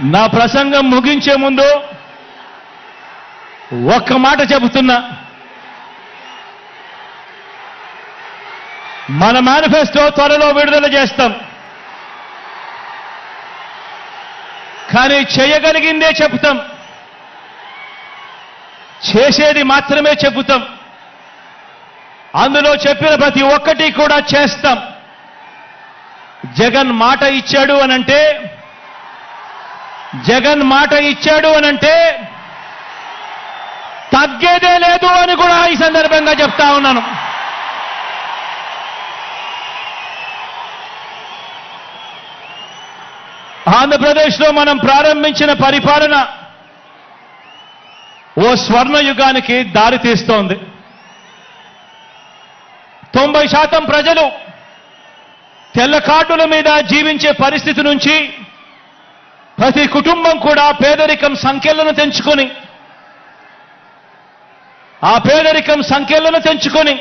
నా ప్రసంగం ముగించే ముందు ఒక్క మాట చెబుతున్నా. మన మేనిఫెస్టో త్వరలో విడుదల చేస్తాం. కానీ చేయగలిగిందే చెబుతాం. చేసేది మాత్రమే చెబుతాం. అందులో చెప్పిన ప్రతి ఒక్కటి కూడా చేస్తాం. జగన్ మాట ఇచ్చాడు అనంటే జగన్ మాట ఇచ్చాడు అనంటే తగ్గేదే లేదు అని కూడా ఈ సందర్భంగా చెప్తా ఉన్నాను. ఆంధ్రప్రదేశ్లో మనం ప్రారంభించిన పరిపాలన ఓ స్వర్ణ యుగానికి దారి తీస్తోంది. తొంభై శాతం ప్రజలు తెల్ల కార్డుల మీద జీవించే పరిస్థితి నుంచి ప్రతి కుటుంబం కూడా పేదరికం సంఖ్యలను తెంచుకొని ఆ పేదరికం సంఖ్యలను తెంచుకొని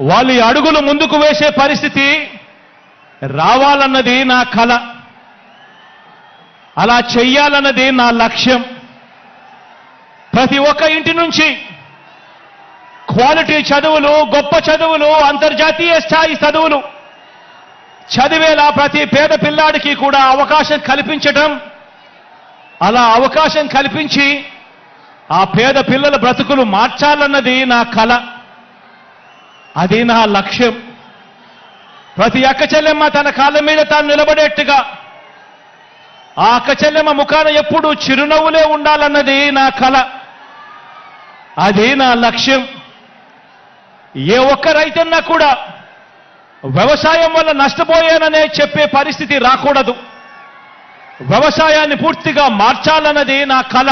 వాళ్ళు అడుగులు ముందుకు వేసే పరిస్థితి రావాలన్నది నా కల. అలా చెయ్యాలన్నది నా లక్ష్యం. ప్రతి ఒక్క ఇంటి నుంచి క్వాలిటీ చదువులు గొప్ప చదువులు అంతర్జాతీయ స్థాయి చదువులు చదివేలా ప్రతి పేద పిల్లాడికి కూడా అవకాశం కల్పించటం అలా అవకాశం కల్పించి ఆ పేద పిల్లల బ్రతుకులు మార్చాలన్నది నా కల. అది నా లక్ష్యం. ప్రతి అక్క చెల్లెమ్మ తన కాళ్ళ మీద తాను నిలబడేట్టుగా ఆ అక్క చెల్లెమ్మ ముఖాన ఎప్పుడూ చిరునవ్వులే ఉండాలన్నది నా కల. అది నా లక్ష్యం. ఏ ఒక్క రైతన్నా కూడా వ్యవసాయం వల్ల నష్టపోయాననే చెప్పే పరిస్థితి రాకూడదు. వ్యవసాయాన్ని పూర్తిగా మార్చాలన్నది నా కళ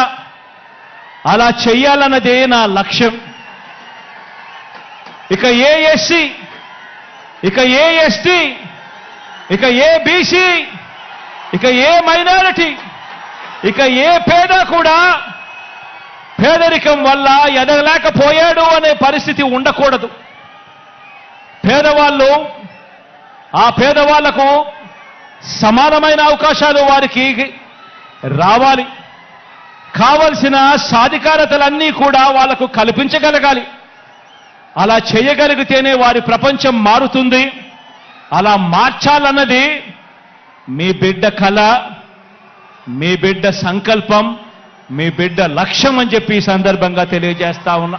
అలా చేయాలన్నదే నా లక్ష్యం. ఇక ఏ ఎస్సీ ఇక ఏ ఎస్టీ ఇక ఏ బీసీ ఇక ఏ మైనారిటీ ఇక ఏ పేద కూడా పేదరికం వల్ల ఎదగలేకపోయాడు అనే పరిస్థితి ఉండకూడదు. పేదవాళ్ళు ఆ పేదవాళ్ళకు సమానమైన అవకాశాలు వారికి రావాలి. కావలసిన సాధికారతలన్నీ కూడా వాళ్ళకు కల్పించగలగాలి. అలా చేయగలిగితేనే వారి ప్రపంచం మారుతుంది. అలా మార్చాలన్నది మీ బిడ్డ కళ మీ బిడ్డ సంకల్పం మీ బిడ్డ లక్ష్యం అని చెప్పి ఈ సందర్భంగా తెలియజేస్తా ఉన్నా.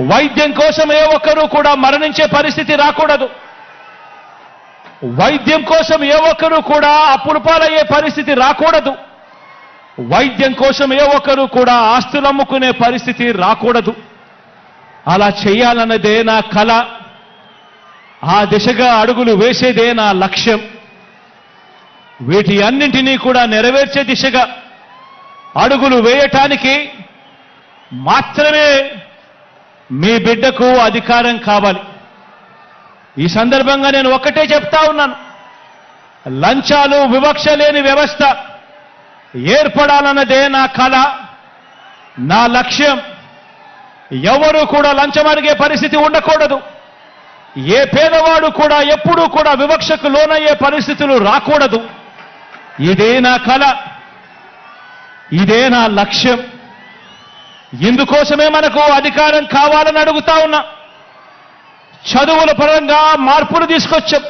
వైద్యం కోసం ఏ ఒక్కరూ కూడా మరణించే పరిస్థితి రాకూడదు. వైద్యం కోసం ఏ ఒక్కరూ కూడా అప్పుల పాలయ్యే పరిస్థితి రాకూడదు. వైద్యం కోసం ఏ ఒక్కరూ కూడా ఆస్తులు అమ్ముకునే పరిస్థితి రాకూడదు. అలా చేయాలన్నదే నా కళ ఆ దిశగా అడుగులు వేసేదే నా లక్ష్యం. వీటి అన్నింటినీ కూడా నెరవేర్చే దిశగా అడుగులు వేయటానికి మాత్రమే మీ బిడ్డకు అధికారం కావాలి. ఈ సందర్భంగా నేను ఒక్కటే చెప్తా ఉన్నాను. లంచాలు వివక్ష లేని వ్యవస్థ ఏర్పడాలన్నదే నా కళ నా లక్ష్యం. ఎవరు కూడా లంచం అడిగే పరిస్థితి ఉండకూడదు. ఏ పేదవాడు కూడా ఎప్పుడూ కూడా వివక్షకు లోనయ్యే పరిస్థితులు రాకూడదు. ఇదే నా కళ ఇదే నా లక్ష్యం. ఇందుకోసమే మనకు అధికారం కావాలని అడుగుతా ఉన్నా. చదువుల పరంగా మార్పులు తీసుకొచ్చాం.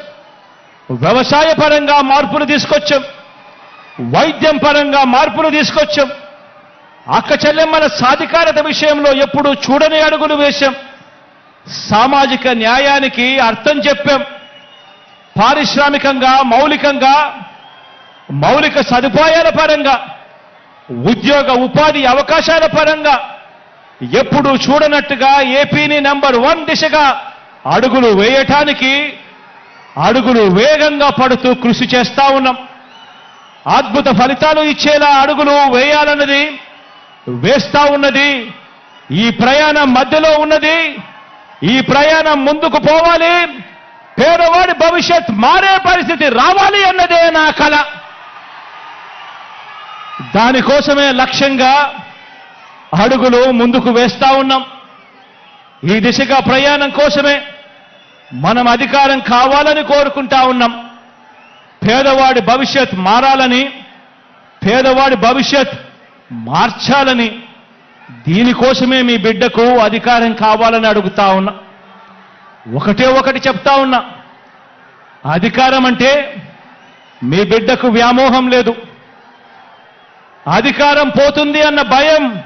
వ్యవసాయ పరంగా మార్పులు తీసుకొచ్చాం. వైద్యం పరంగా మార్పులు తీసుకొచ్చాం. అక్క చెల్లెమ్మల సాధికారత విషయంలో ఎప్పుడు చూడని అడుగులు వేశాం. సామాజిక న్యాయానికి అర్థం చెప్పాం. పారిశ్రామికంగా మౌలికంగా మౌలిక సదుపాయాల పరంగా ఉద్యోగ ఉపాధి అవకాశాల పరంగా ఎప్పుడు చూడనట్టుగా ఏపీని నెంబర్ వన్ దిశగా అడుగులు వేయటానికి అడుగులు వేగంగా పడుతూ కృషి చేస్తా ఉన్నాం. అద్భుత ఫలితాలు ఇచ్చేలా అడుగులు వేయాలన్నది వేస్తా ఉన్నది. ఈ ప్రయాణం మధ్యలో ఉన్నది. ఈ ప్రయాణం ముందుకు పోవాలి. పేదవాడి భవిష్యత్ మారే పరిస్థితి రావాలి అన్నదే నా కళ దానికోసమే లక్ష్యంగా అడుగులు ముందుకు వేస్తా ఉన్నాం. ఈ దిశగా ప్రయాణం కోసమే మనం అధికారం కావాలని కోరుకుంటా ఉన్నాం. పేదవాడి భవిష్యత్ మారాలని పేదవాడి భవిష్యత్ మార్చాలని దీనికోసమే మీ బిడ్డకు అధికారం కావాలని అడుగుతా ఉన్నా. ఒకటే ఒకటి చెప్తా ఉన్నా. అధికారం అంటే మీ బిడ్డకు వ్యామోహం లేదు. అధికారం పోతుంది అన్న భయం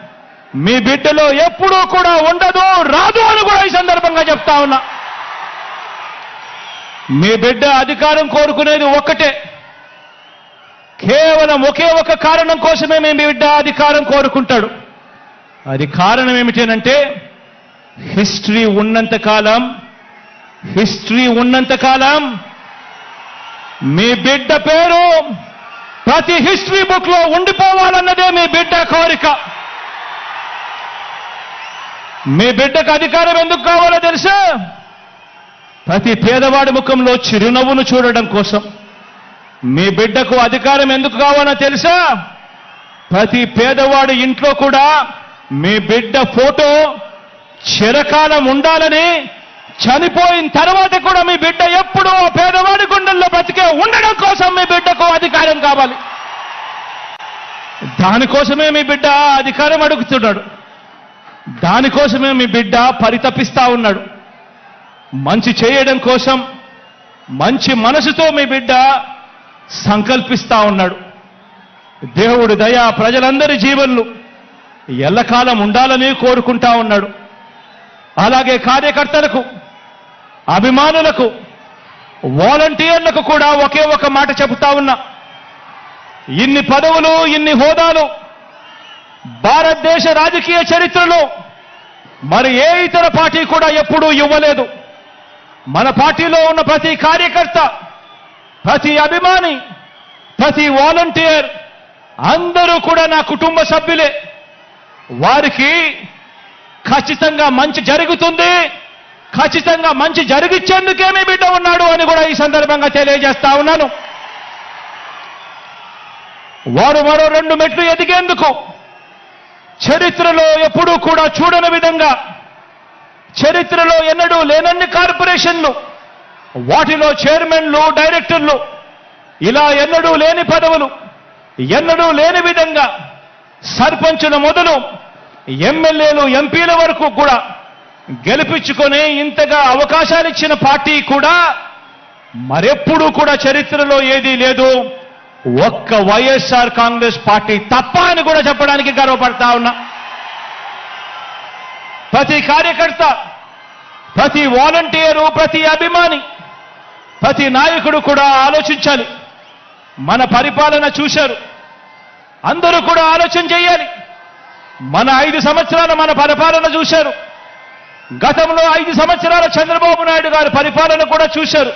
మీ బిడ్డలో ఎప్పుడూ కూడా ఉండదు రాదు అని కూడా ఈ సందర్భంగా చెప్తా ఉన్నా. మీ బిడ్డ అధికారం కోరుకునేది ఒక్కటే. కేవలం ఒకే ఒక కారణం కోసమే మీ బిడ్డ అధికారం కోరుకుంటాడు. అది కారణం ఏమిటంటే హిస్టరీ ఉన్నంత కాలం హిస్టరీ ఉన్నంత కాలం మీ బిడ్డ పేరు ప్రతి హిస్టరీ బుక్లో ఉండిపోవాలన్నదే మీ బిడ్డ కోరిక. మీ బిడ్డకు అధికారం ఎందుకు కావాలో తెలుసా? ప్రతి పేదవాడి ముఖంలో చిరునవ్వును చూడడం కోసం. మీ బిడ్డకు అధికారం ఎందుకు కావాలో తెలుసా? ప్రతి పేదవాడి ఇంట్లో కూడా మీ బిడ్డ ఫోటో చిరకాలం ఉండాలని చనిపోయిన తర్వాత కూడా మీ బిడ్డ ఎప్పుడూ ఆ పేదవాడి గుండెల్లో బతికే ఉండడం కోసం మీ బిడ్డకు అధికారం కావాలి. దానికోసమే మీ బిడ్డ అధికారం అడుగుతున్నాడు. దానికోసమే మీ బిడ్డ పరితపిస్తా ఉన్నాడు. మంచి చేయడం కోసం మంచి మనసుతో మీ బిడ్డ సంకల్పిస్తా ఉన్నాడు. దేవుడు దయా ప్రజలందరి జీవన్లు ఎల్లకాలం ఉండాలని కోరుకుంటా ఉన్నాడు. అలాగే కార్యకర్తలకు అభిమానులకు వాలంటీర్లకు కూడా ఒకే ఒక మాట చెబుతా ఉన్నా. ఇన్ని పదవులు ఇన్ని హోదాలు భారతదేశ రాజకీయ చరిత్రలో మరి ఏ ఇతర పార్టీ కూడా ఎప్పుడూ ఇవ్వలేదు. మన పార్టీలో ఉన్న ప్రతి కార్యకర్త ప్రతి అభిమాని ప్రతి వాలంటీర్ అందరూ కూడా నా కుటుంబ సభ్యులే. వారికి ఖచ్చితంగా మంచి జరుగుతుంది. ఖచ్చితంగా మంచి జరిగిచ్చేందుకే మీ బిడ్డ ఉన్నాడు అని కూడా ఈ సందర్భంగా తెలియజేస్తా ఉన్నాను. వారు మరో రెండు మెట్లు ఎదిగేందుకు చరిత్రలో ఎప్పుడూ కూడా చూడని విధంగా చరిత్రలో ఎన్నడూ లేనన్ని కార్పొరేషన్లు వాటిలో చైర్మన్లు డైరెక్టర్లు ఇలా ఎన్నడూ లేని పదవులు ఎన్నడూ లేని విధంగా సర్పంచుల మొదలు ఎమ్మెల్యేలు ఎంపీల వరకు కూడా గెలిపించుకొని ఇంతగా అవకాశాలు ఇచ్చిన పార్టీ కూడా మరెప్పుడూ కూడా చరిత్రలో ఏదీ లేదు. ఒక్క వైఎస్ఆర్ కాంగ్రెస్ పార్టీ తప్ప అని కూడా చెప్పడానికి గర్వపడతా ఉన్నా. ప్రతి కార్యకర్త ప్రతి వాలంటీరు ప్రతి అభిమాని ప్రతి నాయకుడు కూడా ఆలోచించాలి. మన పరిపాలన చూశారు. అందరూ కూడా ఆలోచన చేయాలి. మన ఐదు సంవత్సరాల మన పరిపాలన చూశారు. గతంలో ఐదు సంవత్సరాల చంద్రబాబు నాయుడు గారి పరిపాలన కూడా చూశారు.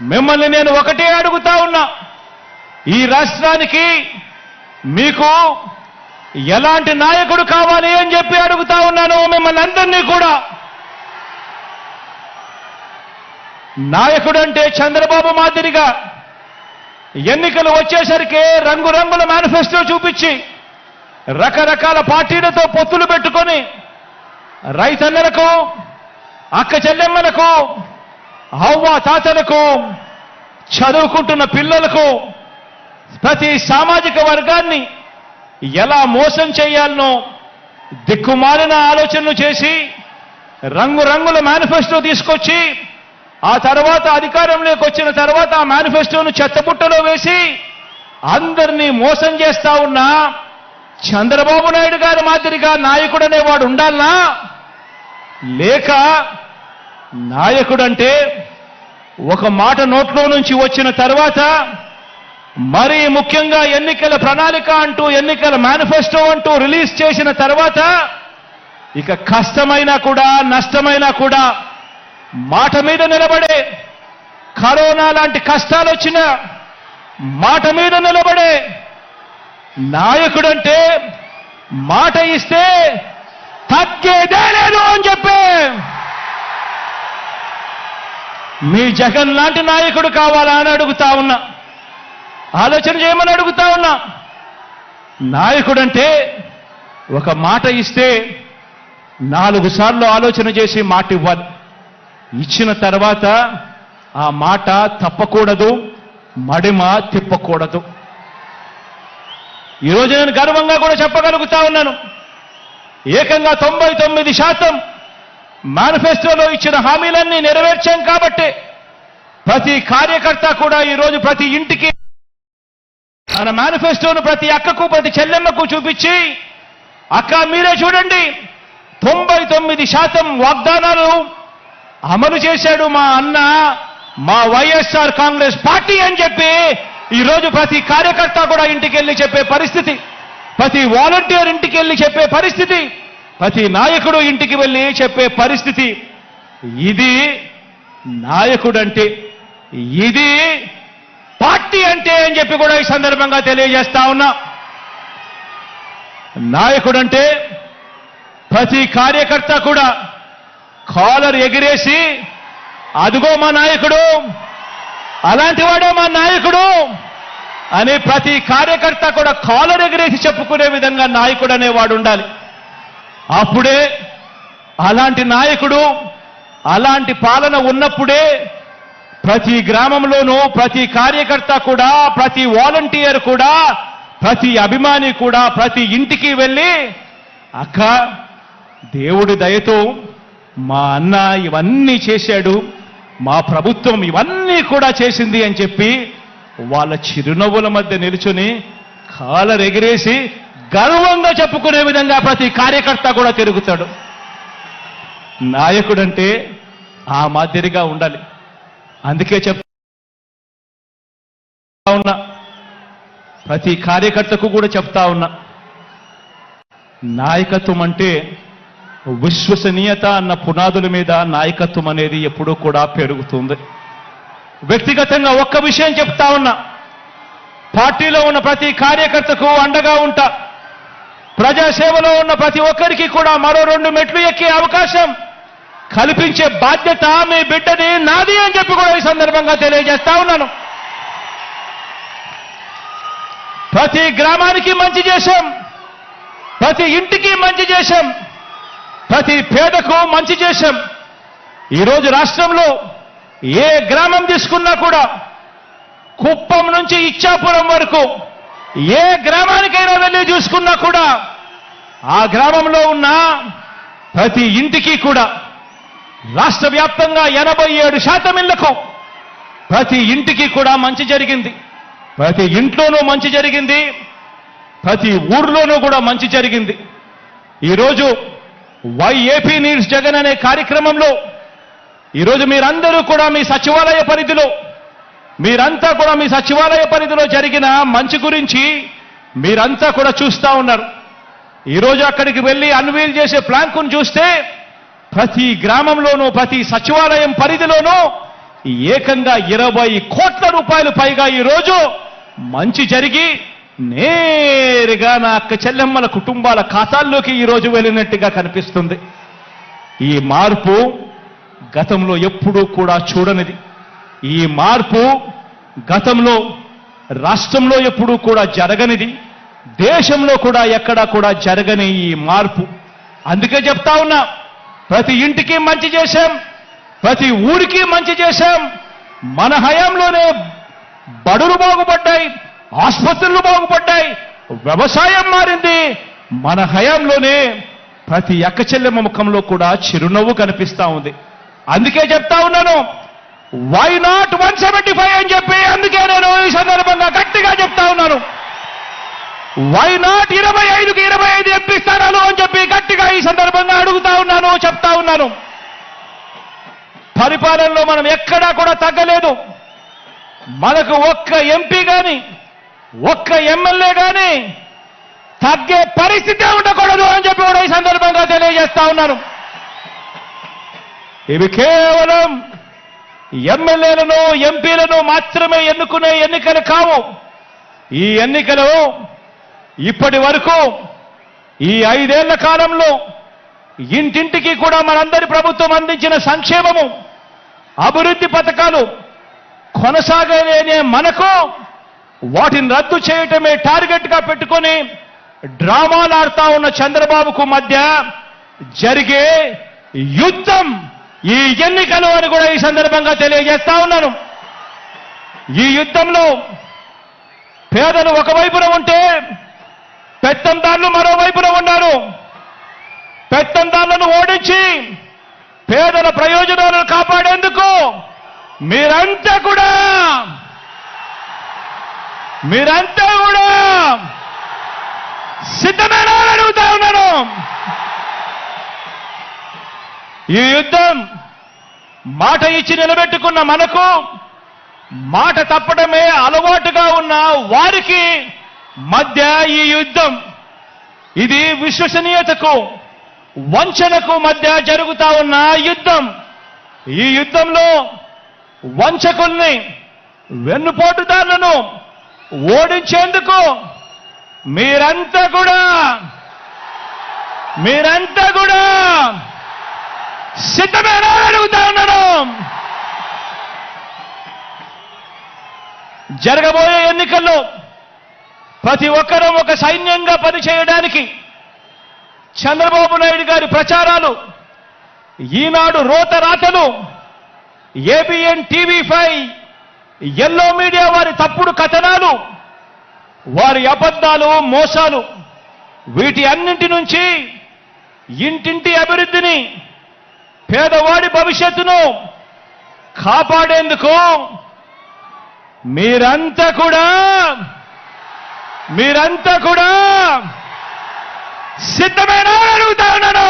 మిమ్మల్ని నేను ఒకటే అడుగుతా ఉన్నా. ఈ రాష్ట్రానికి మీకు ఎలాంటి నాయకుడు కావాలి అని చెప్పి అడుగుతా ఉన్నాను మిమ్మల్ని అందరినీ కూడా. నాయకుడు అంటే చంద్రబాబు మాదిరిగా ఎన్నికలు వచ్చేసరికి రంగురంగుల మేనిఫెస్టో చూపించి రకరకాల పార్టీలతో పొత్తులు పెట్టుకొని రైతన్నలకు అక్క చెల్లెమ్మలకు అవ్వ తాతలకు చదువుకుంటున్న పిల్లలకు ప్రతి సామాజిక వర్గాన్ని ఎలా మోసం చేయాలనో దిక్కుమాలిన ఆలోచనలు చేసి రంగురంగుల మేనిఫెస్టో తీసుకొచ్చి ఆ తర్వాత అధికారంలోకి వచ్చిన తర్వాత ఆ మేనిఫెస్టోను చెత్తబుట్టలో వేసి అందరినీ మోసం చేస్తా ఉన్నా చంద్రబాబు నాయుడు గారి మాదిరిగా నాయకుడు అనేవాడు ఉండాలనా? లేక నాయకుడంటే ఒక మాట నోట్లో నుంచి వచ్చిన తర్వాత మరీ ముఖ్యంగా ఎన్నికల ప్రణాళిక అంటూ ఎన్నికల మేనిఫెస్టో అంటూ రిలీజ్ చేసిన తర్వాత ఇక కష్టమైనా కూడా నష్టమైనా కూడా మాట మీద నిలబడే కరోనా లాంటి కష్టాలు వచ్చినా మాట మీద నిలబడే నాయకుడంటే మాట ఇస్తే తగ్గేదే లేదు అని చెప్పే. మీ జగన్ లాంటి నాయకుడు కావాలా అని అడుగుతా ఉన్నా. ఆలోచన చేయమని అడుగుతా ఉన్నా. నాయకుడంటే ఒక మాట ఇస్తే నాలుగు సార్లు ఆలోచన చేసి మాట ఇవ్వాలి. ఇచ్చిన తర్వాత ఆ మాట తప్పకూడదు మడిమ తిప్పకూడదు. ఈరోజు నేను గర్వంగా కూడా చెప్పగలుగుతా ఉన్నాను. ఏకంగా తొంభై తొమ్మిది శాతం మేనిఫెస్టోలో ఇచ్చిన హామీలన్నీ నెరవేర్చాం కాబట్టి ప్రతి కార్యకర్త కూడా ఈరోజు ప్రతి ఇంటికి మన మేనిఫెస్టోను ప్రతి అక్కకు ప్రతి చెల్లెమ్మకు చూపించి అక్క మీరే చూడండి. తొంభై తొమ్మిది శాతం వాగ్దానాలు అమలు చేశాడు మా అన్న మా వైఎస్ఆర్ కాంగ్రెస్ పార్టీ అని చెప్పి ఈరోజు ప్రతి కార్యకర్త కూడా ఇంటికి వెళ్ళి చెప్పే పరిస్థితి. ప్రతి వాలంటీర్ ఇంటికి వెళ్ళి చెప్పే పరిస్థితి. ప్రతి నాయకుడు ఇంటికి వెళ్ళి చెప్పే పరిస్థితి. ఇది నాయకుడంటే ఇది పార్టీ అంటే అని చెప్పి కూడా ఈ సందర్భంగా తెలియజేస్తా ఉన్నా. నాయకుడంటే ప్రతి కార్యకర్త కూడా కాలర్ ఎగిరేసి అదిగో మా నాయకుడు అలాంటి వాడే మా నాయకుడు అని ప్రతి కార్యకర్త కూడా కాలర్ ఎగిరేసి చెప్పుకునే విధంగా నాయకుడు అనేవాడు ఉండాలి. అప్పుడే అలాంటి నాయకుడు అలాంటి పాలన ఉన్నప్పుడే ప్రతి గ్రామంలోనూ ప్రతి కార్యకర్త కూడా ప్రతి వాలంటీర్ కూడా ప్రతి అభిమాని కూడా ప్రతి ఇంటికి వెళ్ళి అక్క దేవుడి దయతో మా అన్న ఇవన్నీ చేశాడు మా ప్రభుత్వం ఇవన్నీ కూడా చేసింది అని చెప్పి వాళ్ళ చిరునవ్వుల మధ్య నిలుచుని కాలర్ ఎగిరేసి గర్వంగా చెప్పుకునే విధంగా ప్రతి కార్యకర్త కూడా తిరుగుతాడు. నాయకుడంటే ఆ మాదిరిగా ఉండాలి. అందుకే చెప్తా ఉన్నా. ప్రతి కార్యకర్తకు కూడా చెప్తా ఉన్నా. నాయకత్వం అంటే విశ్వసనీయత అన్న పునాదుల మీద నాయకత్వం అనేది ఎప్పుడూ కూడా పెరుగుతుంది. వ్యక్తిగతంగా ఒక్క విషయం చెప్తా ఉన్నా. పార్టీలో ఉన్న ప్రతి కార్యకర్తకు అండగా ఉంటా. ప్రజాసేవలో ఉన్న ప్రతి ఒక్కరికి కూడా మరో రెండు మెట్లు ఎక్కే అవకాశం. కల్పించే బాధ్యత మీ బిడ్డని నాది అని చెప్పి కూడా ఈ సందర్భంగా తెలియజేస్తా ఉన్నాను. ప్రతి గ్రామానికి మంచి చేశాం. ప్రతి ఇంటికి మంచి చేశాం. ప్రతి పేదకు మంచి చేశాం. ఈరోజు రాష్ట్రంలో ఏ గ్రామం తీసుకున్నా కూడా కుప్పం నుంచి ఇచ్చాపురం వరకు ఏ గ్రామానికైనా వెళ్ళి చూసుకున్నా కూడా ఆ గ్రామంలో ఉన్న ప్రతి ఇంటికి కూడా రాష్ట్ర వ్యాప్తంగా ఎనభై ఏడు శాతం ఇళ్ళకు ప్రతి ఇంటికి కూడా మంచి జరిగింది. ప్రతి ఇంట్లోనూ మంచి జరిగింది. ప్రతి ఊర్లోనూ కూడా మంచి జరిగింది. ఈరోజు వైఏపీ నీడ్స్ జగన్ అనే కార్యక్రమంలో ఈరోజు మీరందరూ కూడా మీ సచివాలయ పరిధిలో మీరంతా కూడా మీ సచివాలయ పరిధిలో జరిగిన మంచి గురించి మీరంతా కూడా చూస్తా ఉన్నారు. ఈరోజు అక్కడికి వెళ్ళి అన్వీల్ చేసే ప్లాంకును చూస్తే ప్రతి గ్రామంలోనూ ప్రతి సచివాలయం పరిధిలోనూ ఏకంగా ఇరవై కోట్ల రూపాయలు పైగా ఈరోజు మంచి జరిగి నేరుగా నా అక్క చెల్లెమ్మల కుటుంబాల ఖాతాల్లోకి ఈరోజు వెళ్ళినట్టుగా కనిపిస్తుంది. ఈ మార్పు గతంలో ఎప్పుడూ కూడా చూడనిది. ఈ మార్పు గతంలో రాష్ట్రంలో ఎప్పుడూ కూడా జరగనిది. దేశంలో కూడా ఎక్కడా కూడా జరగని ఈ మార్పు. అందుకే చెప్తా ఉన్నా ప్రతి ఇంటికి మంచి చేశాం. ప్రతి ఊరికి మంచి చేశాం. మన హయాంలోనే బడులు బాగుపడ్డాయి ఆసుపత్రులు బాగుపడ్డాయి వ్యవసాయం మారింది. మన హయాంలోనే ప్రతి ఎక్కచెల్లెమ్మ ముఖంలో కూడా చిరునవ్వు కనిపిస్తా ఉంది. అందుకే చెప్తా ఉన్నాను why not one seventy five అని చెప్పి అందుకే నేను ఈ సందర్భంగా గట్టిగా చెప్తా ఉన్నాను. వై నాట్ ఇరవై ఐదుకి ఇరవై ఐదు ఎంపీ స్థానాలు అని చెప్పి గట్టిగా ఈ సందర్భంగా అడుగుతా ఉన్నాను చెప్తా ఉన్నాను. పరిపాలనలో మనం ఎక్కడా కూడా తగ్గలేదు. మనకు ఒక్క ఎంపీ గాని ఒక్క ఎమ్మెల్యే గాని తగ్గే పరిస్థితి ఉండకూడదు అని చెప్పి కూడా ఈ సందర్భంగా తెలియజేస్తా ఉన్నాను. ఇవి కేవలం ఎమ్మెల్యేలను ఎంపీలను మాత్రమే ఎన్నుకునే ఎన్నికలు కావు. ఈ ఎన్నికలు ఇప్పటి వరకు ఈ ఐదేళ్ళ కాలంలో ఇంటింటికి కూడా మనందరి ప్రభుత్వం అందించిన సంక్షేమము అభివృద్ధి పథకాలు కొనసాగలేనే మనకు వాటిని రద్దు చేయటమే టార్గెట్గా పెట్టుకొని డ్రామాలాడుతా ఉన్న చంద్రబాబుకు మధ్య జరిగే యుద్ధం ఈ ఎన్నికలు అని కూడా ఈ సందర్భంగా తెలియజేస్తా ఉన్నాను. ఈ యుద్ధంలో పేదలు ఒకవైపున ఉంటే పెత్తందారులు మరోవైపున ఉన్నారు. పెత్తందారులను ఓడించి పేదల ప్రయోజనాలను కాపాడేందుకు మీరంతా కూడా మీరంతా కూడా సిద్ధమేనా అడుగుతా ఉన్నాను. ఈ యుద్ధం మాట ఇచ్చి నిలబెట్టుకున్న మనకు మాట తప్పడమే అలవాటుగా ఉన్న వారికి మధ్య ఈ యుద్ధం. ఇది విశ్వసనీయతకు వంచనకు మధ్య జరుగుతా ఉన్న యుద్ధం. ఈ యుద్ధంలో వంచకుల్ని వెన్నుపోటుదారులను ఓడించేందుకు మీరంతా కూడా మీరంతా కూడా సిద్ధమేనా అడుగుతా ఉన్నాను. జరగబోయే ఎన్నికల్లో ప్రతి ఒక్కరూ ఒక సైన్యంగా పనిచేయడానికి చంద్రబాబు నాయుడు గారి ప్రచారాలు ఈనాడు రోత ABN TV five yellow media వారి తప్పుడు కథనాలు వారి అబద్ధాలు మోసాలు వీటి అన్నింటి నుంచి ఇంటింటి అభివృద్ధిని పేదవాడి భవిష్యత్తును కాపాడేందుకు మీరంతా కూడా మీరంతా కూడా సిద్ధమైన అడుగుతా ఉన్నాను.